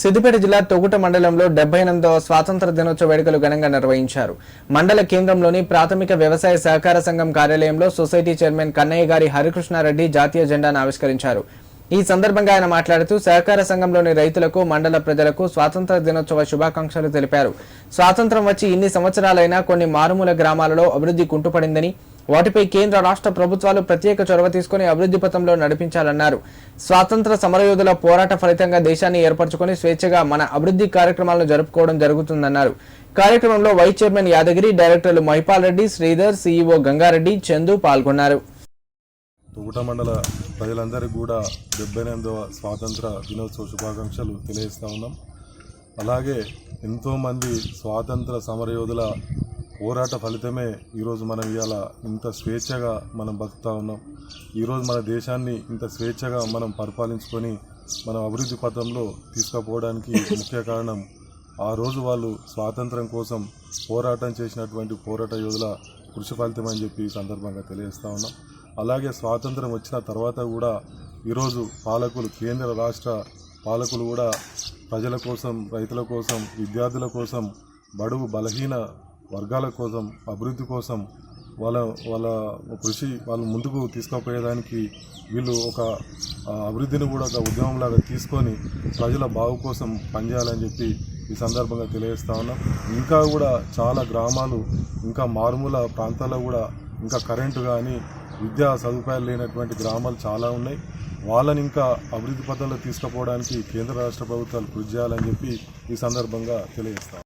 సిద్దిపేట జిల్లా తొగుట మండలంలో డెబ్బై ఎనిమిదవ స్వాతంత్ర దినోత్సవ వేడుకలు ఘనంగా నిర్వహించారు. మండల కేంద్రంలోని ప్రాథమిక వ్యవసాయ సహకార సంఘం కార్యాలయంలో సొసైటీ చైర్మన్ కన్నయ్య గారి హరికృష్ణారెడ్డి జాతీయ జెండాను ఆవిష్కరించారు. ఈ సందర్భంగా ఆయన మాట్లాడుతూ సహకార సంఘంలోని రైతులకు మండల ప్రజలకు స్వాతంత్ర దినోత్సవ శుభాకాంక్షలు తెలిపారు. స్వాతంత్రం వచ్చి ఇన్ని సంవత్సరాలైనా కొన్ని మారుమూల గ్రామాలలో అభివృద్ధి కుంటుపడిందని వాటిపై కేంద్ర రాష్ట్ర ప్రభుత్వాలు ప్రత్యేక చొరవ తీసుకుని అభివృద్ధి పథంలో నడిపించాలన్నారు. స్వాతంత్ర సమరయోధుల పోరాట ఫలితంగా దేశాన్ని ఏర్పరచుకొని స్వేచ్ఛగా మన అభివృద్ధి కార్యక్రమాలను జరుపుకోవడం జరుగుతుందన్నారు. కార్యక్రమంలో వైస్ చైర్మన్ యాదగిరి డైరెక్టర్లు మహిపాల్ రెడ్డి శ్రీధర్ సీఈఓ గంగారెడ్డి చందు పాల్గొన్నారు. తుగుట మండల ప్రజలందరికీ కూడా డెబ్బై ఎనిమిదవ స్వాతంత్ర దినోత్సవ శుభాకాంక్షలు తెలియజేస్తూ ఉన్నాం. అలాగే ఎంతోమంది స్వాతంత్ర సమరయోధుల పోరాట ఫలితమే ఈరోజు మనం ఇవాళ ఇంత స్వేచ్ఛగా మనం బతుకుతా ఉన్నాం. ఈరోజు మన దేశాన్ని ఇంత స్వేచ్ఛగా మనం పరిపాలించుకొని మనం అభివృద్ధి పథంలో తీసుకుపోవడానికి ముఖ్య కారణం ఆ రోజు వాళ్ళు స్వాతంత్రం కోసం పోరాటం చేసినటువంటి పోరాట యోధుల కృషి ఫలితం అని చెప్పి సందర్భంగా తెలియజేస్తా ఉన్నాం. అలాగే స్వాతంత్రం వచ్చిన తర్వాత కూడా ఈరోజు పాలకులు కేంద్ర రాష్ట్ర పాలకులు కూడా ప్రజల కోసం రైతుల కోసం విద్యార్థుల కోసం బడుగు బలహీన వర్గాల కోసం అభివృద్ధి కోసం వాళ్ళ వాళ్ళ కృషి వాళ్ళు ముందుకు తీసుకుపోయేదానికి వీళ్ళు ఒక అభివృద్ధిని కూడా ఒక ఉద్యమంలాగా తీసుకొని ప్రజల బాగు కోసం పనిచేయాలని చెప్పి ఈ సందర్భంగా తెలియజేస్తా ఉన్నాం. ఇంకా కూడా చాలా గ్రామాలు ఇంకా మారుమూల ప్రాంతాల్లో కూడా ఇంకా కరెంటు కానీ విద్యా సదుపాయాలు లేనటువంటి గ్రామాలు చాలా ఉన్నాయి. వాళ్ళని ఇంకా అభివృద్ధి పథంలో తీసుకుపోవడానికి కేంద్ర రాష్ట్ర ప్రభుత్వాలు కృషి చేయాలని చెప్పి ఈ సందర్భంగా తెలియజేస్తాం